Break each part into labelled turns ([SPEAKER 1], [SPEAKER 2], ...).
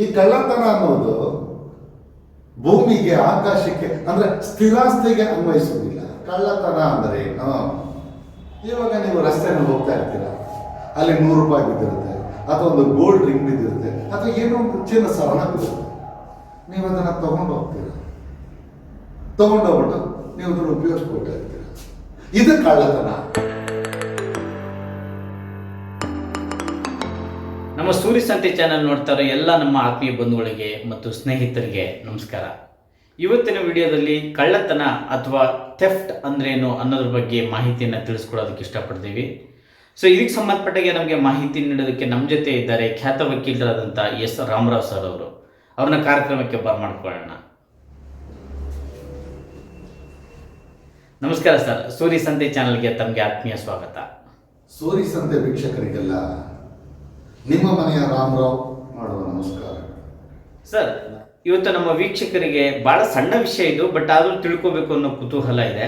[SPEAKER 1] ಈ ಕಳ್ಳತನ ಅನ್ನೋದು ಭೂಮಿಗೆ, ಆಕಾಶಕ್ಕೆ, ಅಂದ್ರೆ ಸ್ಥಿರಾಸ್ತಿಗೆ ಅನ್ವಯಿಸುವುದಿಲ್ಲ. ಕಳ್ಳತನ ಅಂದ್ರೆ ಏನು? ಇವಾಗ ನೀವು ರಸ್ತೆಯಲ್ಲಿ ಹೋಗ್ತಾ ಇರ್ತೀರ? ಅಲ್ಲಿ ನೂರು ರೂಪಾಯಿ ಬಿದ್ದಿರುತ್ತೆ, ಅಥವಾ ಒಂದು ಗೋಲ್ಡ್ ರಿಂಗ್ ಬಿದ್ದಿರುತ್ತೆ, ಅಥವಾ ಏನೋ ಒಂದು ಚಿನ್ನ ಸರಣ ನೀವು ಅದನ್ನ ತಗೊಂಡು ಹೋಗ್ತೀರ? ತಗೊಂಡೋಗ್ಬಿಟ್ಟು ನೀವು ಅದನ್ನು ಉಪಯೋಗಿಸ್ಕೊಳ್ತಾ ಇರ್ತೀರ? ಇದು ಕಳ್ಳತನ.
[SPEAKER 2] ನಮ್ಮ ಸೂರ್ಯ ಸಂತೆ ಚಾನಲ್ ನೋಡ್ತಾ ಇರೋ ಎಲ್ಲ ನಮ್ಮ ಆತ್ಮೀಯ ಬಂಧುಗಳಿಗೆ ಮತ್ತು ಸ್ನೇಹಿತರಿಗೆ ನಮಸ್ಕಾರ. ಇವತ್ತಿನ ವಿಡಿಯೋದಲ್ಲಿ ಕಳ್ಳತನ ಅಥವಾ ಥೆಫ್ಟ್ ಅಂದ್ರೇನು ಅನ್ನೋದ್ರ ಬಗ್ಗೆ ಮಾಹಿತಿಯನ್ನು ತಿಳಿಸ್ಕೊಡೋದಕ್ಕೆ ಇಷ್ಟಪಡ್ತೀವಿ. ಸೊ ಇದಕ್ಕೆ ಸಂಬಂಧಪಟ್ಟಾಗೆ ನಮಗೆ ಮಾಹಿತಿ ನೀಡೋದಕ್ಕೆ ನಮ್ಮ ಜೊತೆ ಇದ್ದಾರೆ ಖ್ಯಾತ ವಕೀಲರಾದಂಥ ಎಸ್ ರಾಮರಾವ್ ಸರ್ ಅವರು. ಅವ್ರನ್ನ ಕಾರ್ಯಕ್ರಮಕ್ಕೆ ಬರ್ಮಾಡ್ಕೊಳ್ಳೋಣ ನಮಸ್ಕಾರ ಸರ್, ಸೂರ್ಯ ಸಂತೆ ಚಾನಲ್ಗೆ ತಮಗೆ ಆತ್ಮೀಯ ಸ್ವಾಗತ.
[SPEAKER 1] ಸೂರಿ ಸಂತೆ ವೀಕ್ಷಕರಿಗೆಲ್ಲ ನಿಮ್ಮ ಮನೆಯ ರಾಮರಾವ್ ಮಾಡುವ ನಮಸ್ಕಾರ.
[SPEAKER 2] ಸರ್ ಇವತ್ತು ನಮ್ಮ ವೀಕ್ಷಕರಿಗೆ ಬಹಳ ಸಣ್ಣ ವಿಷಯ ಇದು ಬಟ್ ಆದರೂ ತಿಳ್ಕೋಬೇಕು ಅನ್ನೋ ಕುತೂಹಲ ಇದೆ.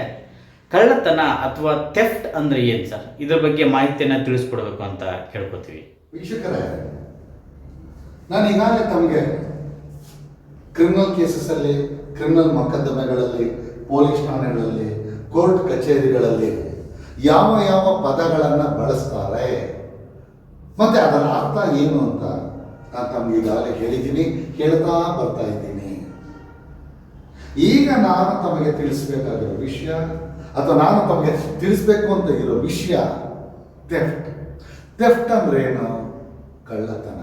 [SPEAKER 2] ಕಳ್ಳತನ ಅಥವಾ ಥೆಫ್ಟ್ ಅಂದ್ರೆ ಏನು ಸರ್? ಇದ್ರ ಬಗ್ಗೆ ಮಾಹಿತಿಯನ್ನು ತಿಳಿಸ್ಕೊಡ್ಬೇಕು ಅಂತ ಕೇಳ್ಕೊತೀವಿ.
[SPEAKER 1] ವೀಕ್ಷಕರೇ ನಾನು ಈಗಾಗಲೇ ತಮಗೆ ಕ್ರಿಮಿನಲ್ ಕೇಸಸ್ಸಲ್ಲಿ ಕ್ರಿಮಿನಲ್ ಮೊಕದ್ದಮೆಗಳಲ್ಲಿ ಪೊಲೀಸ್ ಠಾಣೆಗಳಲ್ಲಿ ಕೋರ್ಟ್ ಕಚೇರಿಗಳಲ್ಲಿ ಯಾವ ಯಾವ ಪದಗಳನ್ನು ಬಳಸ್ತಾರೆ? ಮತ್ತೆ ಅದರ ಅರ್ಥ ಏನು ಅಂತ ನಾನು ತಮ್ಗೆ ಈಗಾಗಲೇ ಹೇಳಿದ್ದೀನಿ ಹೇಳ್ತಾ ಬರ್ತಾ ಇದ್ದೀನಿ. ಈಗ ನಾನು ತಮಗೆ ತಿಳಿಸಬೇಕಾಗಿರೋ ವಿಷಯ, ಅಥವಾ ನಾನು ತಮಗೆ ತಿಳಿಸ್ಬೇಕು ಅಂತ ಇರೋ ವಿಷಯ ತೆಫ್ಟ್ ತೆಫ್ಟ್ ಅಂದ್ರೆ ಏನು? ಕಳ್ಳತನ.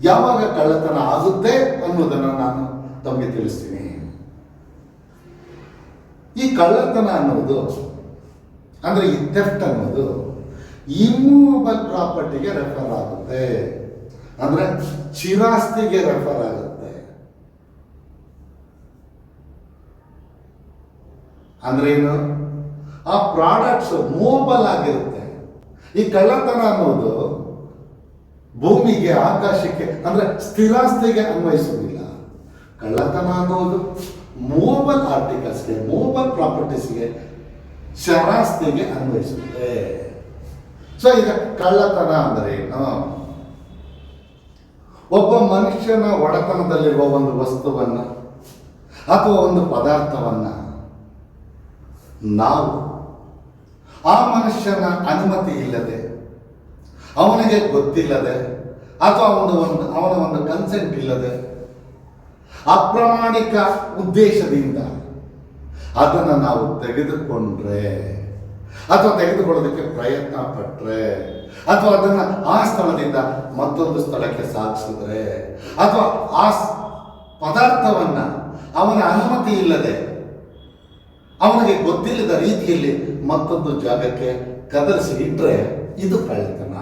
[SPEAKER 1] ಯಾವಾಗ ಕಳ್ಳತನ ಆಗುತ್ತೆ ಅನ್ನೋದನ್ನು ನಾನು ತಮಗೆ ತಿಳಿಸ್ತೀನಿ. ಈ ಕಳ್ಳತನ ಅನ್ನೋದು, ಅಂದ್ರೆ ಈ ತೆಫ್ಟ್ ಅನ್ನೋದು ಇಮ್ಮೂವಬಲ್ ಪ್ರಾಪರ್ಟಿಗೆ ರೆಫರ್ ಆಗುತ್ತೆ. ಅಂದ್ರೆ ಚಿರಾಸ್ತಿಗೆ ರೆಫರ್ ಆಗುತ್ತೆ. ಅಂದ್ರೆ ಏನು? ಆ ಪ್ರಾಡಕ್ಟ್ಸ್ ಮೂವಬಲ್ ಆಗಿರುತ್ತೆ. ಈ ಕಳ್ಳತನ ಅನ್ನೋದು ಭೂಮಿಗೆ, ಆಕಾಶಕ್ಕೆ, ಅಂದ್ರೆ ಸ್ಥಿರಾಸ್ತಿಗೆ ಅನ್ವಯಿಸುವುದಿಲ್ಲ. ಕಳ್ಳತನ ಅನ್ನೋದು ಮೂವಬಲ್ ಆರ್ಟಿಕಲ್ಸ್ಗೆ ಮೂವಬಲ್ ಪ್ರಾಪರ್ಟೀಸ್ಗೆ ಚರಾಸ್ತಿಗೆ ಅನ್ವಯಿಸುತ್ತೆ. ಸೊ, ಈಗ ಕಳ್ಳತನ ಅಂದ್ರೆ ಏನು? ಒಬ್ಬ ಮನುಷ್ಯನ ಒಡೆತನದಲ್ಲಿರುವ ಒಂದು ವಸ್ತುವನ್ನ ಅಥವಾ ಒಂದು ಪದಾರ್ಥವನ್ನ ನಾವು, ಆ ಮನುಷ್ಯನ ಅನುಮತಿ ಇಲ್ಲದೆ, ಅವನಿಗೆ ಗೊತ್ತಿಲ್ಲದೆ, ಅಥವಾ ಒಂದು ಒಂದು, ಅವನ ಒಂದು ಕನ್ಸೆಂಟ್ ಇಲ್ಲದೆ, ಅಪ್ರಾಮಾಣಿಕ ಉದ್ದೇಶದಿಂದ ಅದನ್ನು ನಾವು ತೆಗೆದುಕೊಂಡ್ರೆ ಅಥವಾ ತೆಗೆದುಕೊಳ್ಳೋದಕ್ಕೆ ಪ್ರಯತ್ನ ಪಟ್ಟರೆ ಅಥವಾ ಅದನ್ನು ಆ ಸ್ಥಳದಿಂದ ಮತ್ತೊಂದು ಸ್ಥಳಕ್ಕೆ ಸಾಗಿಸಿದ್ರೆ ಅಥವಾ ಆ ಪದಾರ್ಥವನ್ನ ಅವನ ಅನುಮತಿ ಇಲ್ಲದೆ, ಅವನಿಗೆ ಗೊತ್ತಿಲ್ಲದ ರೀತಿಯಲ್ಲಿ ಮತ್ತೊಂದು ಜಾಗಕ್ಕೆ ಕದಲಿಸಿ ಇಟ್ಟರೆ ಇದು ಕಳ್ಳತನ.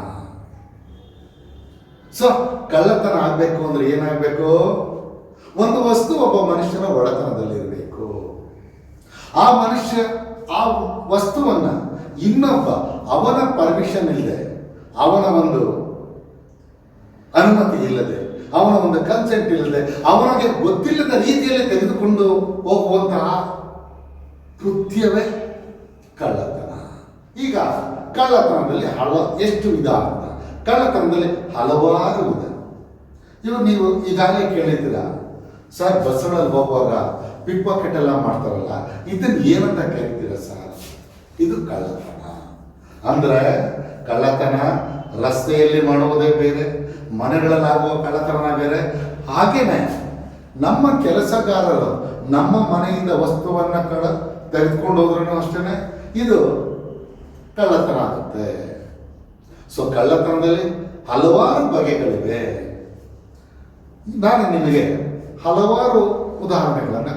[SPEAKER 1] ಸೊ, ಕಳ್ಳತನ ಆಗ್ಬೇಕು ಅಂದ್ರೆ ಏನಾಗಬೇಕು? ಒಂದು ವಸ್ತು ಒಬ್ಬ ಮನುಷ್ಯನ ಒಡೆತನದಲ್ಲಿರಬೇಕು. ಆ ಮನುಷ್ಯ, ಆ ವಸ್ತುವನ್ನ ಇನ್ನೊಬ್ಬ ಅವನ ಪರ್ಮಿಷನ್ ಇಲ್ಲದೆ, ಅವನ ಒಂದು ಅನುಮತಿ ಇಲ್ಲದೆ, ಅವನ ಒಂದು ಕನ್ಸೆಂಟ್ ಇಲ್ಲದೆ, ಅವನಿಗೆ ಗೊತ್ತಿಲ್ಲದ ರೀತಿಯಲ್ಲಿ ತೆಗೆದುಕೊಂಡು ಹೋಗುವಂತಹ ಕೃತ್ಯವೇ ಕಳ್ಳತನ. ಈಗ ಕಳ್ಳತನದಲ್ಲಿ ಹಲ, ಎಷ್ಟು ವಿಧ ಅಂತ ಕಳ್ಳತನದಲ್ಲಿ ಹಲವಾರು ವಿಧ ಇವಾಗ ನೀವು ಈಗಾಗಲೇ ಕೇಳಿದ್ದೀರ? ಸರ್ ಬಸ್ಸುಗಳಲ್ಲಿ ಹೋಗುವಾಗ ಪಿಕ್ ಪಾಕೆಟ್ ಎಲ್ಲ ಮಾಡ್ತಾರಲ್ಲ, ಇದನ್ನ ಏನಂತ ಕರಿತೀರ ಸರ್? ಇದು ಕಳ್ಳತನ. ಅಂದ್ರೆ ಕಳ್ಳತನ ರಸ್ತೆಯಲ್ಲಿ ಮಾಡುವುದೇ ಬೇರೆ ಮನೆಗಳಲ್ಲಿ ಆಗುವ ಕಳ್ಳತನ ಬೇರೆ. ಹಾಗೇನೆ ನಮ್ಮ ಕೆಲಸಗಾರರು ನಮ್ಮ ಮನೆಯಿಂದ ವಸ್ತುವನ್ನ ಕಳ, ತೆಗೆದುಕೊಂಡು ಹೋದ್ರೂ ಅಷ್ಟೇ ಇದು ಕಳ್ಳತನ ಆಗುತ್ತೆ. ಸೊ ಕಳ್ಳತನದಲ್ಲಿ ಹಲವಾರು ಬಗೆಗಳಿವೆ. ನಾನು ನಿಮಗೆ ಹಲವಾರು ಉದಾಹರಣೆಗಳನ್ನು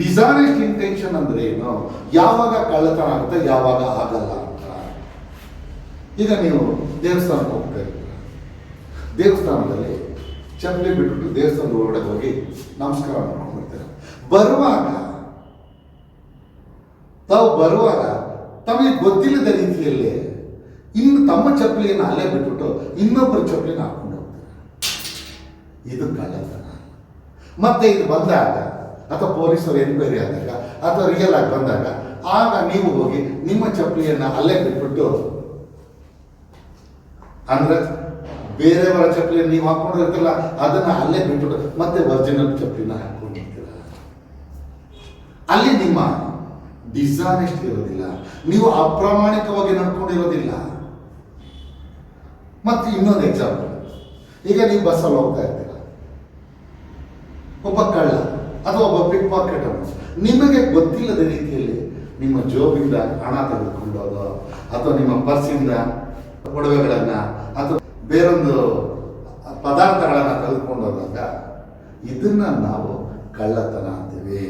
[SPEAKER 1] ಡಿಸಾನೆಸ್ಟ್ ಇಂಟೆನ್ಷನ್ ಅಂದ್ರೆ ಏನು? ಯಾವಾಗ ಕಳ್ಳತನ ಆಗುತ್ತೆ, ಯಾವಾಗ ಆಗಲ್ಲ ಅಂತ. ಈಗ ನೀವು ದೇವಸ್ಥಾನಕ್ಕೆ ಹೋಗ್ತಾ ದೇವಸ್ಥಾನದಲ್ಲಿ ಚಪ್ಪಲಿ ಬಿಟ್ಬಿಟ್ಟು ದೇವಸ್ಥಾನದ ಒಳಗಡೆ ಹೋಗಿ ನಮಸ್ಕಾರ ಮಾಡ್ಕೊಂಡು ಬರ್ತಾರೆ ಬರುವಾಗ, ತಾವು ಬರುವಾಗ ತಮಗೆ ಗೊತ್ತಿಲ್ಲದ ರೀತಿಯಲ್ಲಿ ಇನ್ನು ತಮ್ಮ ಚಪ್ಪಲಿಯನ್ನು ಅಲ್ಲೇ ಬಿಟ್ಬಿಟ್ಟು ಇನ್ನೊಬ್ಬರ ಚಪ್ಪಲಿನ ಹಾಕೊಂಡು ಹೋಗ್ತಾರೆ? ಇದು ಕಳ್ಳತನ. ಮತ್ತೆ ಇದು ಬಂದಾಗ ಅಥವಾ ಪೊಲೀಸರು ಎನ್ಕ್ವೈರಿ ಆದಾಗ ಅಥವಾ ರಿಯಲ್ ಆಗಿ ಬಂದಾಗ, ಆಗ ನೀವು ಹೋಗಿ ನಿಮ್ಮ ಚಪ್ಪಲಿಯನ್ನು ಅಲ್ಲೇ ಬಿಟ್ಬಿಟ್ಟು, ಅಂದ್ರೆ ಬೇರೆಯವರ ಚಪ್ಪಲಿಯನ್ನು ನೀವು ಹಾಕೊಂಡಿರ್ತಿಲ್ಲ ಅದನ್ನ ಅಲ್ಲೇ ಬಿಟ್ಬಿಟ್ಟು ಮತ್ತೆ ಒರಿಜಿನಲ್ ಚಪ್ಪಲಿನ ಹಾಕೊಂಡಿರ್ತೀರ ಅಲ್ಲಿ ನಿಮ್ಮ ಡಿಸಾನೆಸ್ಟ್ ಇರೋದಿಲ್ಲ. ನೀವು ಅಪ್ರಾಮಾಣಿಕವಾಗಿ ನಡ್ಕೊಂಡಿರೋದಿಲ್ಲ. ಮತ್ತೆ ಇನ್ನೊಂದು ಎಕ್ಸಾಂಪಲ್ ಈಗ ನೀವು ಬಸ್ಸಲ್ಲಿ ಹೋಗ್ತಾ ಇರ್ತೀರ. ಒಬ್ಬ ಕಳ್ಳ. ಅಥವಾ ಒಬ್ಬ ಪಿಕ್ ಪಾಕೆಟ್ ನಿಮಗೆ ಗೊತ್ತಿಲ್ಲದ ರೀತಿಯಲ್ಲಿ ನಿಮ್ಮ ಜೋಬಿಂದ ಹಣ ತೆಗೆದುಕೊಂಡೋದು ಅಥವಾ ನಿಮ್ಮ ಪರ್ಸಿಂದ ಒಡವೆಗಳನ್ನ ಅಥವಾ ಬೇರೊಂದು ಪದಾರ್ಥಗಳನ್ನ ತೆಗೆದುಕೊಂಡೋದಾಗ ಇದನ್ನ ನಾವು ಕಳ್ಳತನ ಅಂತೀವಿ.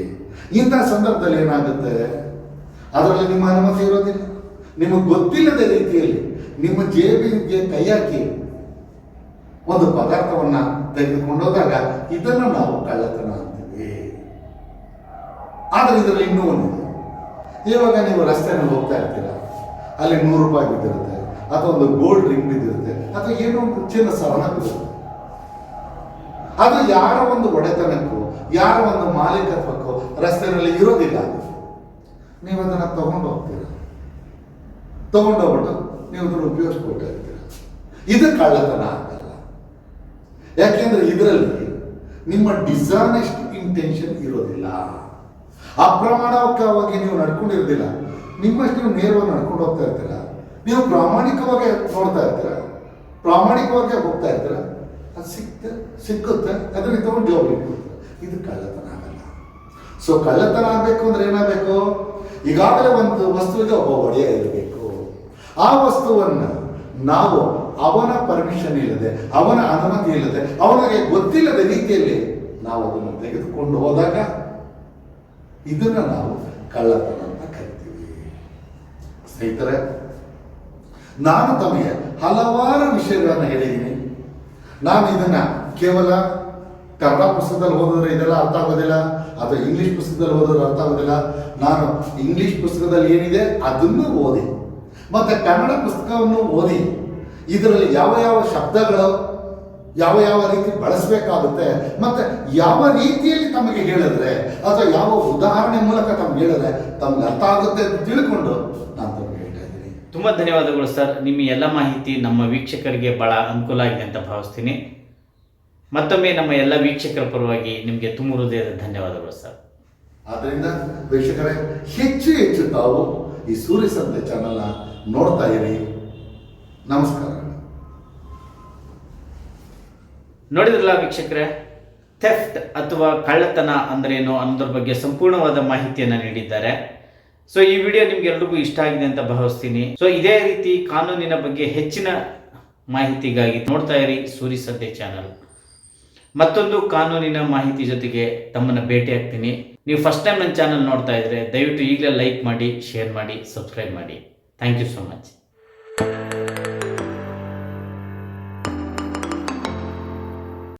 [SPEAKER 1] ಇಂಥ ಸಂದರ್ಭದಲ್ಲಿ ಏನಾಗುತ್ತೆ? ಅದರಲ್ಲಿ ನಿಮ್ಮ ಅನುಮತಿ ಇರೋದಿಲ್ಲ. ನಿಮಗೆ ಗೊತ್ತಿಲ್ಲದ ರೀತಿಯಲ್ಲಿ ನಿಮ್ಮ ಜೇಬಿಗೆ ಕೈ ಹಾಕಿ ಒಂದು ಪದಾರ್ಥವನ್ನ ತೆಗೆದುಕೊಂಡೋದಾಗ ಇದನ್ನು ನಾವು ಕಳ್ಳತನ ಆದರೆ ಇದರಲ್ಲಿ ಇನ್ನೂ ಒಂದಿದೆ ಇವಾಗ ನೀವು ರಸ್ತೆಯನ್ನು ಹೋಗ್ತಾ ಇರ್ತೀರ. ಅಲ್ಲಿ ನೂರು ರೂಪಾಯಿ ಬಿದ್ದಿರುತ್ತೆ ಅಥವಾ ಒಂದು ಗೋಲ್ಡ್ ರಿಂಗ್ ಬಿದ್ದಿರುತ್ತೆ, ಅಥವಾ ಏನೋ ಒಂದು ಚಿನ್ನ ಸವನ ಬಿದ್ದಿರುತ್ತೆ. ಅದು ಯಾರ ಒಂದು ಒಡೆತನಕ್ಕೂ, ಯಾರ ಒಂದು ಮಾಲೀಕತ್ವಕ್ಕೂ ರಸ್ತೆಯಲ್ಲಿ ಇರೋದಿಲ್ಲ. ಅದು. ನೀವು ಅದನ್ನು ತಗೊಂಡು ಹೋಗ್ತೀರ. ತಗೊಂಡೋಗ್ಬಿಟ್ಟು ನೀವು ಅದನ್ನು ಉಪಯೋಗಿಸ್ಕೊಳ್ತಾ ಇರ್ತೀರ. ಇದು ಕಳ್ಳತನ ಆಗಲ್ಲ. ಯಾಕೆಂದ್ರೆ ಇದರಲ್ಲಿ ನಿಮ್ಮ ಡಿಸಾನೆಸ್ಟ್ ಇಂಟೆನ್ಷನ್ ಇರೋದಿಲ್ಲ. ಅಪ್ರಮಾಣಕವಾಗಿ ನೀವು ನಡ್ಕೊಂಡಿರೋದಿಲ್ಲ ನಿಮ್ಮಷ್ಟು ನೀವು ನೇರವಾಗಿ ನಡ್ಕೊಂಡು ಹೋಗ್ತಾ ಇರ್ತೀರ? ನೀವು ಪ್ರಾಮಾಣಿಕವಾಗಿ ನೋಡ್ತಾ ಇರ್ತೀರ? ಪ್ರಾಮಾಣಿಕವಾಗಿ ಹೋಗ್ತಾ ಇರ್ತೀರ? ಅದು ಸಿಕ್ತೆ, ಸಿಕ್ಕುತ್ತೆ, ಅದನ್ನ ತಗೊಂಡು ಇಟ್ಕೊಳ್ತೀರ ಇದು ಕಳ್ಳತನ ಆಗಲ್ಲ. ಸೊ ಕಳ್ಳತನ ಆಗಬೇಕು ಅಂದ್ರೆ ಏನಾಗಬೇಕು? ಈಗಾಗಲೇ ಒಂದು ವಸ್ತುವಿಗೆ ಒಬ್ಬ ಒಡೆಯ ಇರಬೇಕು. ಆ ವಸ್ತುವನ್ನು ನಾವು ಅವನ ಪರ್ಮಿಷನ್ ಇಲ್ಲದೆ, ಅವನ ಅನುಮತಿ ಇಲ್ಲದೆ, ಅವನಿಗೆ ಗೊತ್ತಿಲ್ಲದ ರೀತಿಯಲ್ಲಿ ನಾವು ಅದನ್ನು ತೆಗೆದುಕೊಂಡು ಹೋದಾಗ ಇದನ್ನ ನಾವು ಕಳ್ಳತನ ಅಂತ ಕರಿತೀವಿ. ಸ್ನೇಹಿತರೆ, ನಾನು ತಮಗೆ ಹಲವಾರು ವಿಷಯಗಳನ್ನು ಹೇಳಿದ್ದೀನಿ. ನಾನು ಇದನ್ನ ಕೇವಲ ಕನ್ನಡ ಪುಸ್ತಕದಲ್ಲಿ ಓದಿದ್ರೆ ಇದೆಲ್ಲ ಅರ್ಥ ಆಗೋದಿಲ್ಲ, ಅಥವಾ ಇಂಗ್ಲಿಷ್ ಪುಸ್ತಕದಲ್ಲಿ ಓದಿದ್ರೆ ಅರ್ಥ ಆಗೋದಿಲ್ಲ. ನಾನು ಇಂಗ್ಲಿಷ್ ಪುಸ್ತಕದಲ್ಲಿ ಏನಿದೆ ಅದನ್ನು ಓದಿ. ಮತ್ತೆ ಕನ್ನಡ ಪುಸ್ತಕವನ್ನು ಓದಿ. ಇದರಲ್ಲಿ ಯಾವ ಯಾವ ಶಬ್ದಗಳು ಯಾವ ಯಾವ ರೀತಿ ಬಳಸಬೇಕಾಗುತ್ತೆ ಮತ್ತೆ ಯಾವ ರೀತಿಯಲ್ಲಿ ತಮಗೆ ಹೇಳಿದ್ರೆ ಅಥವಾ ಯಾವ ಉದಾಹರಣೆ ಮೂಲಕ ತಮ್ಗೆ ಹೇಳಿದ್ರೆ ತಮ್ಗೆ ಅರ್ಥ ಆಗುತ್ತೆ ಅಂತ ತಿಳ್ಕೊಂಡು ನಾನು ತಮಗೆ ಹೇಳ್ತಾ ಇದ್ದೀನಿ.
[SPEAKER 2] ತುಂಬ ಧನ್ಯವಾದಗಳು ಸರ್. ನಿಮ್ಮ ಎಲ್ಲ ಮಾಹಿತಿ ನಮ್ಮ ವೀಕ್ಷಕರಿಗೆ ಭಾಳ ಅನುಕೂಲ ಆಗಿದೆ ಅಂತ ಭಾವಿಸ್ತೀನಿ. ಮತ್ತೊಮ್ಮೆ ನಮ್ಮ ಎಲ್ಲ ವೀಕ್ಷಕರ ಪರವಾಗಿ ನಿಮಗೆ ತುಂಬ ಹೃದಯದ ಧನ್ಯವಾದಗಳು ಸರ್.
[SPEAKER 1] ಆದ್ದರಿಂದ ವೀಕ್ಷಕರೇ ಹೆಚ್ಚು ಹೆಚ್ಚು ತಾವು ಈ ಸೂರ್ಯ ಸಂತೆ ಚಾನಲ್ನ ನೋಡ್ತಾ ಇರಿ. ನಮಸ್ಕಾರ.
[SPEAKER 2] ನೋಡಿದ್ರಲ್ಲ ವೀಕ್ಷಕರೇ? ಥೆಫ್ಟ್ ಅಥವಾ ಕಳ್ಳತನ ಅಂದ್ರೇನು ಅನ್ನೋದ್ರ ಬಗ್ಗೆ ಸಂಪೂರ್ಣವಾದ ಮಾಹಿತಿಯನ್ನು ನೀಡಿದ್ದಾರೆ. ಸೊ ಈ ವಿಡಿಯೋ ನಿಮ್ಗೆಲ್ರಿಗೂ ಇಷ್ಟ ಆಗಿದೆ ಅಂತ ಭಾವಿಸ್ತೀನಿ. ಸೊ ಇದೇ ರೀತಿ ಕಾನೂನಿನ ಬಗ್ಗೆ ಹೆಚ್ಚಿನ ಮಾಹಿತಿಗಾಗಿ ನೋಡ್ತಾ ಇರಿ ಸೂರಿ ಸದ್ಯ ಚಾನಲ್ ಮತ್ತೊಂದು ಕಾನೂನಿನ ಮಾಹಿತಿ ಜೊತೆಗೆ ತಮ್ಮನ್ನು ಭೇಟಿ ಆಗ್ತೀನಿ. ನೀವು ಫಸ್ಟ್ ಟೈಮ್ ನನ್ನ ಚಾನಲ್ ನೋಡ್ತಾ ಇದ್ರೆ ದಯವಿಟ್ಟು ಈಗಲೇ ಲೈಕ್ ಮಾಡಿ ಶೇರ್ ಮಾಡಿ ಸಬ್ಸ್ಕ್ರೈಬ್ ಮಾಡಿ. Thank you so much